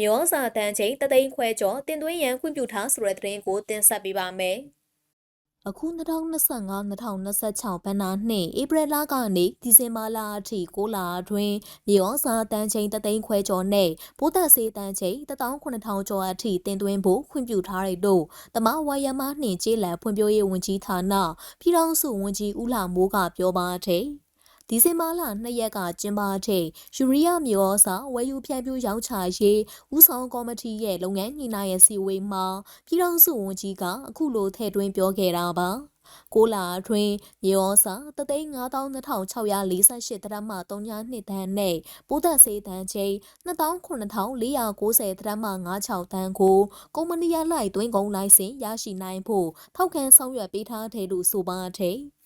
မျိုးစာတန်ချိန်တသိန်းခွဲကျော်တင်သွင်းရန်ခွင့်ပြုထားဆိုတဲ့သတင်းကိုတင်ဆက်ပေးပါမယ်။အခု2025-2026ဘဏ္ဍာနှစ်ဧပြီလကနေဒီဇင်ဘာလအထိ6လအတွင်းမျိုးစာတန်ချိန်တသိန်းခွဲကျော်နဲ့ပိုးသက်စေးတန်ချိန်18000ကျော်အထိတင်သွင်းဖို့ခွင့်ပြုထားတယ်လို့တမဝါယမနှင့်ကျေးလံဖွံ့ဖြိုးရေးဝန်ကြီးဌာနပြည်ထောင်စုဝန်ကြီးဦးလှမိုးကပြောပါတယ်။ ဒီဇင်ဘာလ2ရက်ကကျင်းပတဲ့ယူရီးယားမျိုးအစားဝယ်ယူဖြန့်ဖြူးရောင်းချရေးဦးဆောင်ကော်မတီရဲ့လုပ်ငန်းညှိနှိုင်းရေးစီဝေးမှာပြည်ထောင်စုဝန်ကြီးကအခုလိုထည့်သွင်းပြောခဲ့တာပါ။ကိုလာအတွင်းမြေဩစာ352,648တရမ32တန်းနဲ့ပိုးသက်စေးတန်းချိန်29,490တရမ96တန်းကိုကုမ္ပဏီရလိုက်တွင်းကုန်လိုင်စင်ရရှိနိုင်ဖို့ထောက်ခံဆောင်ရွက်ပေးထားတယ်လို့ဆိုပါတဲ့။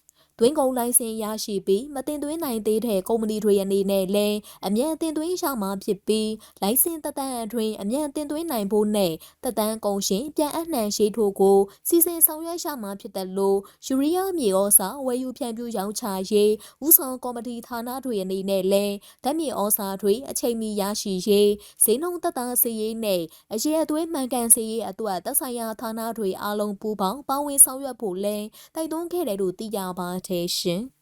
သွင်းကုန်လိုင်စင်ရရှိပြီးမတင်သွင်းနိုင်သေးတဲ့ကုမ္ပဏီတွေအနေနဲ့လည်းအမြန်တင်သွင်းရမှာဖြစ်ပြီးလိုင်စင်သက်တမ်းအတွင်းအမြန်တင်သွင်းနိုင်ဖို့နဲ့သက်တမ်းကုန်ရှင်ပြန်အနှံရှိထို့ကိုစီစဉ်ဆောင်ရွက်ရမှာဖြစ်တယ်လို့ယူရီးယားမြေဩစာဝယ်ယူဖြန့်ဖြူးရောင်းချရေးဦးဆောင်ကော်မတီဌာနတွေအနေနဲ့လည်းဓာတ်မြေဩစာတွေအချိန်မီရရှိရေးဈေးနှုန်းသက်သာစေရေးနဲ့အရေးအသွေးမှန်ကန်စေရေးအတွက်သက်ဆိုင်ရာဌာနတွေအားလုံးပူးပေါင်းပါဝင်ဆောင်ရွက်ဖို့လည်းတိုက်တွန်းခဲ့တယ်လို့သိရပါတယ်ရှင်။